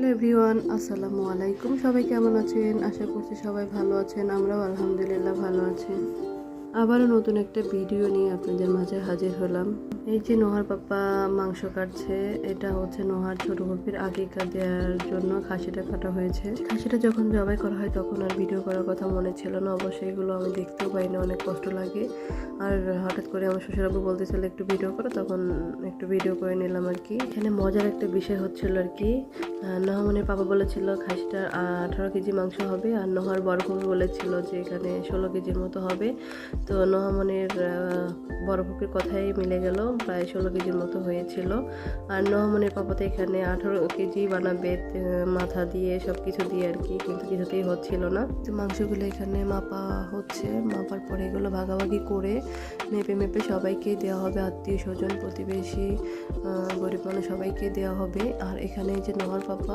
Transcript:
Hello everyone, আসসালামু আলাইকুম। সবাই কেমন আছেন? আশা করছি সবাই ভালো আছেন, আমরাও আলহামদুলিল্লাহ ভালো আছি। আবারও নতুন একটা ভিডিও নিয়ে আপনাদের মাঝে হাজির হলাম। এই যে নোহার পাপা মাংস কাটছে, এটা হচ্ছে নোহার ছোট গল্পের আগেকার দেওয়ার জন্য খাসিটা কাটা হয়েছে। খাসিটা যখন জবাই করা হয় তখন আর ভিডিও করার কথা মনে ছিল না, অবশ্যই এগুলো আমি দেখতেও পাই না অনেক কষ্ট লাগে। আর হঠাৎ করে আমার শ্বশুরাবু বলতেছিল, একটু ভিডিও করো, তখন একটু ভিডিও করে নিলাম আর কি। এখানে মজার একটা বিষয় হচ্ছিল আর কি নহামনের পাপা বলেছিল, খাসিটা আঠারো কেজি মাংস হবে। আর নোহার বড় বলেছিল যে, এখানে ষোলো কেজির মতো হবে। তো নহমনের ফুপির কথাই মিলে গেল, প্রায় ষোলো কেজির মতো হয়েছিল। আর নহমনের পাপা তো এখানে আঠারো কেজি বানাবে মাথা দিয়ে সব কিছু দিয়ে আর কি, কিন্তু কিছুতেই হচ্ছিল না। তো মাংসগুলো এখানে মাপা হচ্ছে, মাপার পরে এগুলো ভাগাভাগি করে মেপে মেপে সবাইকে দেওয়া হবে, আত্মীয় স্বজন, প্রতিবেশী গরিব মানুষ সবাইকে দেওয়া হবে। আর এখানে যে নহর পাপা